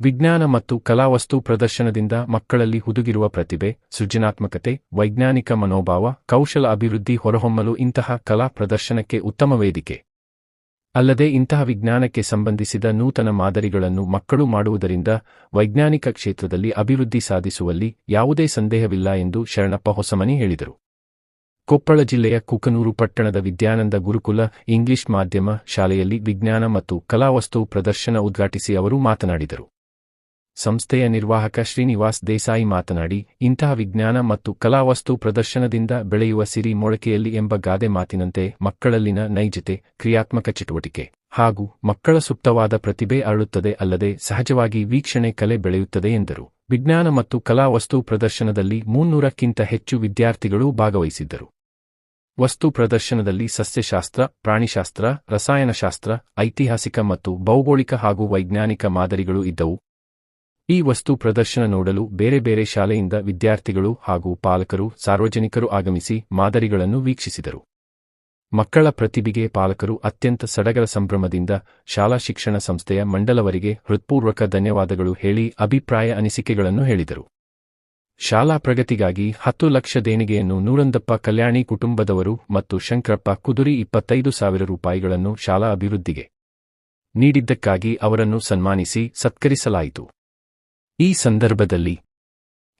ವಿಜ್ಞಾನ ಮತ್ತು ಕಲಾವಸ್ತು ಪ್ರದರ್ಶನದಿಂದ ಮಕ್ಕಳಲ್ಲಿ ಹುದುಗಿರುವ ಪ್ರತಿಭೆ, ಸೃಜನಾತ್ಮಕತೆ, ವೈಜ್ಞಾನಿಕ ಮನೋಭಾವ, ಕೌಶಲ ಅಭಿವೃದ್ಧಿ ಹೊರಹೊಮ್ಮಲು ಇಂತಹ ಕಲಾ ಪ್ರದರ್ಶನಕ್ಕೆ ಉತ್ತಮ ವೇದಿಕೆ. ಅಲ್ಲದೆ ಇಂತಹ ವಿಜ್ಞಾನಕ್ಕೆ ಸಂಬಂಧಿಸಿದ ನೂತನ ಮಾದರಿಗಳನ್ನು ಮಕ್ಕಳು ಮಾಡುವುದರಿಂದ ವೈಜ್ಞಾನಿಕ ಕ್ಷೇತ್ರದಲ್ಲಿ ಅಭಿವೃದ್ಧಿ ಸಾಧಿಸುವಲ್ಲಿ ಯಾವುದೇ ಸಂದೇಹವಿಲ್ಲ ಎಂದು ಶರಣಪ್ಪ ಹೊಸಮನಿ ಹೇಳಿದರು. ಕೊಪ್ಪಳ ಜಿಲ್ಲೆಯ ಕುಕನೂರು ಪಟ್ಟಣದ ವಿದ್ಯಾನಂದ ಗುರುಕುಲ ಇಂಗ್ಲಿಷ್ ಮಾಧ್ಯಮ ಶಾಲೆಯಲ್ಲಿ ವಿಜ್ಞಾನ ಮತ್ತು ಕಲಾವಸ್ತು ಪ್ರದರ್ಶನ ಉದ್ಘಾಟಿಸಿ ಅವರು ಮಾತನಾಡಿದರು. ಸಂಸ್ಥೆಯ ನಿರ್ವಾಹಕ ಶ್ರೀನಿವಾಸ್ ದೇಸಾಯಿ ಮಾತನಾಡಿ, ಇಂತಹ ವಿಜ್ಞಾನ ಮತ್ತು ಕಲಾವಸ್ತು ಪ್ರದರ್ಶನದಿಂದ ಬೆಳೆಯುವ ಸಿರಿ ಮೊಳಕೆಯಲ್ಲಿ ಎಂಬ ಗಾದೆ ಮಾತಿನಂತೆ ಮಕ್ಕಳಲ್ಲಿನ ನೈಜತೆ, ಕ್ರಿಯಾತ್ಮಕ ಚಟುವಟಿಕೆ ಹಾಗೂ ಮಕ್ಕಳ ಸುಪ್ತವಾದ ಪ್ರತಿಭೆ ಅರಳುತ್ತದೆ ಅಲ್ಲದೆ ಸಹಜವಾಗಿ ವೀಕ್ಷಣೆ ಕಲೆ ಬೆಳೆಯುತ್ತದೆ ಎಂದರು. ವಿಜ್ಞಾನ ಮತ್ತು ಕಲಾವಸ್ತು ಪ್ರದರ್ಶನದಲ್ಲಿ ಮುನ್ನೂರಕ್ಕಿಂತ ಹೆಚ್ಚು ವಿದ್ಯಾರ್ಥಿಗಳು ಭಾಗವಹಿಸಿದ್ದರು. ವಸ್ತು ಪ್ರದರ್ಶನದಲ್ಲಿ ಸಸ್ಯಶಾಸ್ತ್ರ, ಪ್ರಾಣಿಶಾಸ್ತ್ರ, ರಸಾಯನಶಾಸ್ತ್ರ, ಐತಿಹಾಸಿಕ ಮತ್ತು ಭೌಗೋಳಿಕ ಹಾಗೂ ವೈಜ್ಞಾನಿಕ ಮಾದರಿಗಳು ಇದ್ದವು. ಈ ವಸ್ತು ಪ್ರದರ್ಶನ ನೋಡಲು ಬೇರೆ ಬೇರೆ ಶಾಲೆಯಿಂದ ವಿದ್ಯಾರ್ಥಿಗಳು ಹಾಗೂ ಪಾಲಕರು, ಸಾರ್ವಜನಿಕರು ಆಗಮಿಸಿ ಮಾದರಿಗಳನ್ನು ವೀಕ್ಷಿಸಿದರು. ಮಕ್ಕಳ ಪ್ರತಿಭೆಗೆ ಪಾಲಕರು ಅತ್ಯಂತ ಸಡಗರ ಸಂಭ್ರಮದಿಂದ ಶಾಲಾ ಶಿಕ್ಷಣ ಸಂಸ್ಥೆಯ ಮಂಡಲವರಿಗೆ ಹೃತ್ಪೂರ್ವಕ ಧನ್ಯವಾದಗಳು ಹೇಳಿ ಅಭಿಪ್ರಾಯ ಅನಿಸಿಕೆಗಳನ್ನು ಹೇಳಿದರು. ಶಾಲಾ ಪ್ರಗತಿಗಾಗಿ ಹತ್ತು ಲಕ್ಷ ದೇಣಿಗೆಯನ್ನು ನೂರಂದಪ್ಪ ಕಲ್ಯಾಣಿ ಕುಟುಂಬದವರು ಮತ್ತು ಶಂಕರಪ್ಪ ಕುದುರಿ ಇಪ್ಪತ್ತೈದು ಸಾವಿರ ರೂಪಾಯಿಗಳನ್ನು ಶಾಲಾ ಅಭಿವೃದ್ಧಿಗೆ ನೀಡಿದ್ದಕ್ಕಾಗಿ ಅವರನ್ನು ಸನ್ಮಾನಿಸಿ ಸತ್ಕರಿಸಲಾಯಿತು. ಈ ಸಂದರ್ಭದಲ್ಲಿ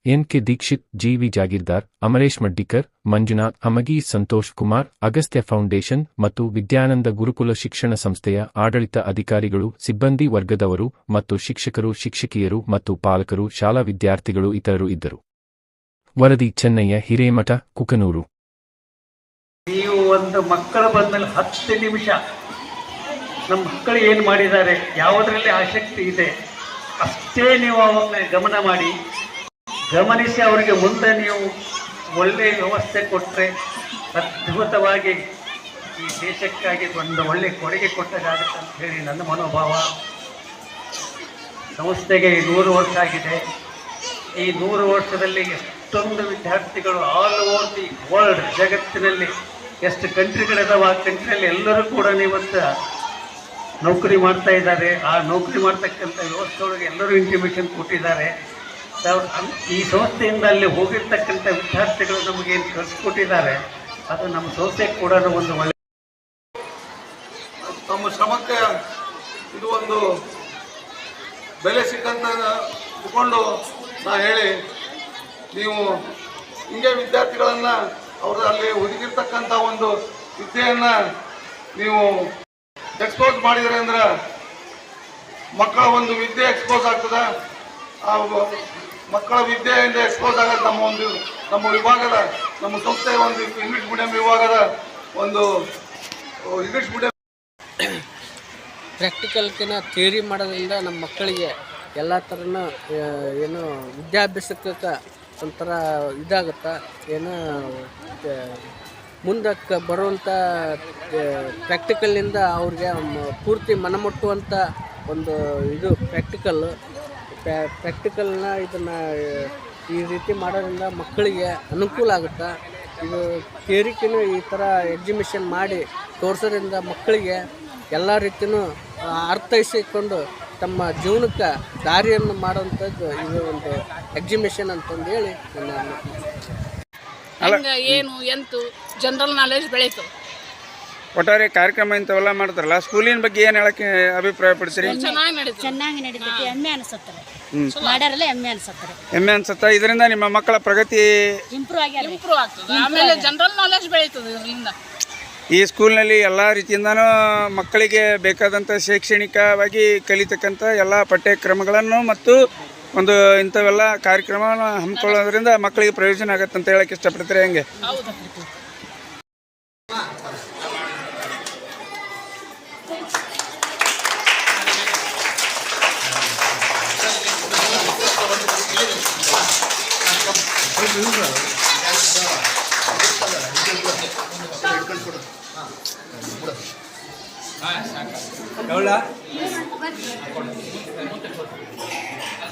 N K Dixit GV Jagirdar, Amaresh Maddikar, Manjunath Amagi, Santosh Kumar, Agastya foundation ಮತ್ತು ವಿದ್ಯಾನಂದ ಗುರುಕುಲ ಶಿಕ್ಷಣ ಸಂಸ್ಥೆಯ ಆಡಳಿತ ಅಧಿಕಾರಿಗಳು, ಸಿಬ್ಬಂದಿ ವರ್ಗದವರು ಮತ್ತು ಶಿಕ್ಷಕರು, ಶಿಕ್ಷಕಿಯರು ಮತ್ತು ಪಾಲಕರು, ಶಾಲಾ ವಿದ್ಯಾರ್ಥಿಗಳು ಇತರರು ಇದ್ದರು. ವರದಿ, ಚೆನ್ನಯ್ಯ, ಹಿರೇಮಠ, ಕುಕನೂರು. ನೀವು ಒಂದು ಮಕ್ಕಳು ಬಂದಮೇಲೆ ಹತ್ತು ನಿಮಿಷ, ನಮ್ಮ ಮಕ್ಕಳು ಏನು ಮಾಡಿದ್ದಾರೆ, ಯಾವುದರಲ್ಲಿ ಆಸಕ್ತಿ ಇದೆ? ಅಷ್ಟೇ ನೀವು ಅವನ್ನ ಗಮನ ಮಾಡಿ. ಗಮನಿಸಿ ಅವರಿಗೆ ಮುಂದೆ ನೀವು ಒಳ್ಳೆಯ ವ್ಯವಸ್ಥೆ ಕೊಟ್ಟರೆ ಅದ್ಭುತವಾಗಿ ಈ ದೇಶಕ್ಕಾಗಿ ಒಂದು ಒಳ್ಳೆ ಕೊಡುಗೆ ಕೊಟ್ಟಾಗುತ್ತೆ ಅಂತ ಹೇಳಿ ನನ್ನ ಮನೋಭಾವ. ಸಂಸ್ಥೆಗೆ ನೂರು ವರ್ಷ ಆಗಿದೆ. ಈ ನೂರು ವರ್ಷದಲ್ಲಿ ಎಷ್ಟೊಂದು ವಿದ್ಯಾರ್ಥಿಗಳು ಆಲ್ ಓವರ್ ದಿ ವರ್ಲ್ಡ್ ಜಗತ್ತಿನಲ್ಲಿ, ಎಷ್ಟು ಕಂಟ್ರಿಗಳಿದಾವೆ ಆ ಕಂಟ್ರಿಯಲ್ಲಿ ಎಲ್ಲರೂ ಕೂಡ ಇವತ್ತು ನೌಕರಿ ಮಾಡ್ತಾ ಇದ್ದಾರೆ. ಆ ನೌಕರಿ ಮಾಡ್ತಕ್ಕಂಥ ವ್ಯವಸ್ಥೆ ಒಳಗೆ ಎಲ್ಲರೂ ಇಂಟಿಮೇಷನ್ ಕೊಟ್ಟಿದ್ದಾರೆ. ಈ ಸಂಸ್ಥೆಯಿಂದ ಅಲ್ಲಿ ಹೋಗಿರ್ತಕ್ಕಂಥ ವಿದ್ಯಾರ್ಥಿಗಳು ನಮಗೇನು ಕಲಿಸ್ಕೊಟ್ಟಿದ್ದಾರೆ ಅದು ನಮ್ಮ ಸಂಸ್ಥೆಗೆ ಕೂಡ ಒಂದು ಒಳ್ಳೆ ತಮ್ಮ ಶ್ರಮಕ್ಕೆ ಇದು ಒಂದು ಬೆಲೆ ಸಿಕ್ಕಂತ ತಗೊಂಡು ನಾ ಹೇಳಿ, ನೀವು ಹಿಂಗೆ ವಿದ್ಯಾರ್ಥಿಗಳನ್ನು ಅವರು ಅಲ್ಲಿ ಒದಗಿರ್ತಕ್ಕಂಥ ಒಂದು ವಿದ್ಯೆಯನ್ನು ನೀವು ಎಕ್ಸ್ಪೋಸ್ ಮಾಡಿದರೆ ಅಂದ್ರೆ ಮಕ್ಕಳ ಒಂದು ವಿದ್ಯೆ ಎಕ್ಸ್ಪೋಸ್ ಆಗ್ತದ. ಮಕ್ಕಳ ವಿದ್ಯೆಯಿಂದ ಎಕ್ಸ್ಪೋಸ್ ಆಗೋದು ನಮ್ಮ ಒಂದು ನಮ್ಮ ವಿಭಾಗದ, ನಮ್ಮ ಸಂಸ್ಥೆ ಒಂದು ಇಂಗ್ಲಿಷ್ ಮೀಡಿಯಂ ವಿಭಾಗದ ಒಂದು ಇಂಗ್ಲಿಷ್ ಮೀಡಿಯಂ ಪ್ರಾಕ್ಟಿಕಲ್ಕಿನ ಥಿಯರಿ ಮಾಡೋದ್ರಿಂದ ನಮ್ಮ ಮಕ್ಕಳಿಗೆ ಎಲ್ಲ ಥರನ ಏನು ವಿದ್ಯಾಭ್ಯಾಸಕ್ಕೆ ಒಂಥರ ಇದಾಗುತ್ತೆ. ಏನು ಮುಂದಕ್ಕೆ ಬರುವಂಥ ಪ್ರಾಕ್ಟಿಕಲ್ನಿಂದ ಅವ್ರಿಗೆ ಪೂರ್ತಿ ಮನಮುಟ್ಟುವಂಥ ಒಂದು ಇದು ಪ್ರಾಕ್ಟಿಕಲ್ಲು ಪ್ರಾಕ್ಟಿಕಲ್ನ ಇದನ್ನು ಈ ರೀತಿ ಮಾಡೋದ್ರಿಂದ ಮಕ್ಕಳಿಗೆ ಅನುಕೂಲ ಆಗುತ್ತೆ. ಇದು ಥಿಯರಿಕಿನೂ ಈ ಥರ ಎಕ್ಸಿಬಿಷನ್ ಮಾಡಿ ತೋರಿಸೋದ್ರಿಂದ ಮಕ್ಕಳಿಗೆ ಎಲ್ಲ ರೀತಿಯೂ ಅರ್ಥೈಸಿಕೊಂಡು ತಮ್ಮ ಜೀವನಕ್ಕೆ ದಾರಿಯನ್ನು ಮಾಡುವಂಥದ್ದು ಇದು ಒಂದು ಎಕ್ಸಿಬಿಷನ್ ಅಂತಂದು ಹೇಳಿ ನನ್ನ ಹೆಂಗ ಏನು ಎಂತು ಜನರಲ್ ನಾಲೆಜ್ ಬೆಳೀತು. ಒಟ್ಟಾರೆ ಕಾರ್ಯಕ್ರಮ ಇಂಥವೆಲ್ಲ ಮಾಡ್ತಾರಲ್ಲ ಸ್ಕೂಲಿನ ಬಗ್ಗೆ ಏನು ಹೇಳಕ್ಕೆ ಅಭಿಪ್ರಾಯ ಪಡ್ತೀರಿ? ಚೆನ್ನಾಗಿ ನಡೀತು ಚೆನ್ನಾಗಿ ನಡೀತೈತಿ ಎಮ್ಮೆ ಅನಿಸತ್ತಾರೆ. ಮಾಡ್ಯಾರಲ್ಲ ಅನಿಸತ್ತಾರೆ. ಹೆಮ್ಮೆ ಅನ್ಸುತ್ತಾ? ಇದರಿಂದ ನಿಮ್ಮ ಮಕ್ಕಳ ಪ್ರಗತಿ ಇಂಪ್ರೂವ್ ಆಗ್ಯಾರ ಇಂಪ್ರೂವ್ ಆಗ್ತದೆ. ಆಮೇಲೆ ಜನರಲ್ ನಾಲೆಜ್ ಬೆಳೀತದೆ ಇದರಿಂದ. ಈ ಸ್ಕೂಲ್ನಲ್ಲಿ ಎಲ್ಲ ರೀತಿಯಿಂದನೂ ಮಕ್ಕಳಿಗೆ ಬೇಕಾದಂಥ ಶೈಕ್ಷಣಿಕವಾಗಿ ಕಲಿತಕ್ಕಂಥ ಎಲ್ಲ ಪಠ್ಯಕ್ರಮಗಳನ್ನು ಮತ್ತು ಒಂದು ಇಂಥವೆಲ್ಲ ಕಾರ್ಯಕ್ರಮವನ್ನು ಹಮ್ಮಿಕೊಳ್ಳೋದ್ರಿಂದ ಮಕ್ಕಳಿಗೆ ಪ್ರಯೋಜನ ಆಗತ್ತೆ ಅಂತ ಹೇಳಕ್ಕೆ ಇಷ್ಟಪಡ್ತೀರಾ ಹೆಂಗೆ? ಹೌದು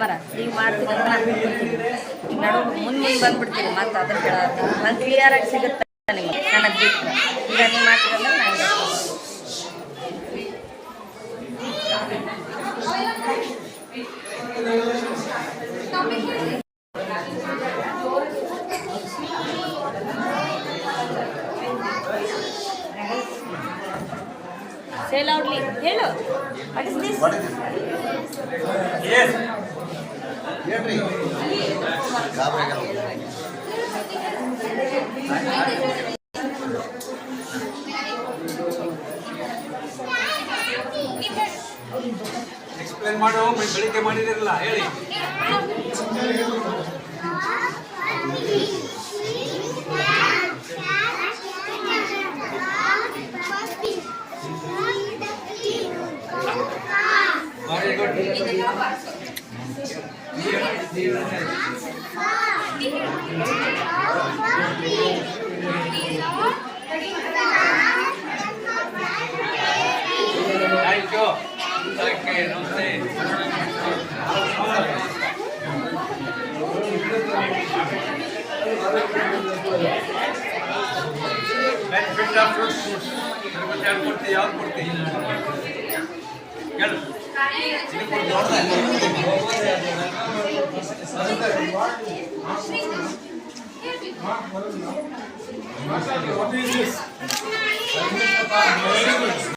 ಮೇಡಮರ ನೀವು ಮಾಡ್ತೀರ ನಾನು ಮುಂದೆ ಮುಂದೆ ಬಂದ್ಬಿಡ್ತೀನಿ ಮತ್ತೆ ಅದ್ರ ಹೇಳತ್ತೀನಿ ನಂಗೆ ಕ್ಲಿಯರ್ ಆಗಿ ಸಿಗುತ್ತೆ ನಿಮಗೆ? ನನ್ನ ಬಿಟ್ಟರೆ ಈಗ ನೀವು ಮಾಡ್ತೀರಲ್ಲ ನಾನು Say? ಎಕ್ಸ್ಪ್ಲೇನ್ ಮಾಡು ಬೆಳಿಗ್ಗೆ ಮಾಡಿದಿರಲ್ಲ ಹೇಳಿ. Ay, yo, que no sé. ಹೇಳು ಇದು ಕೊಡ್ತೀವಿ.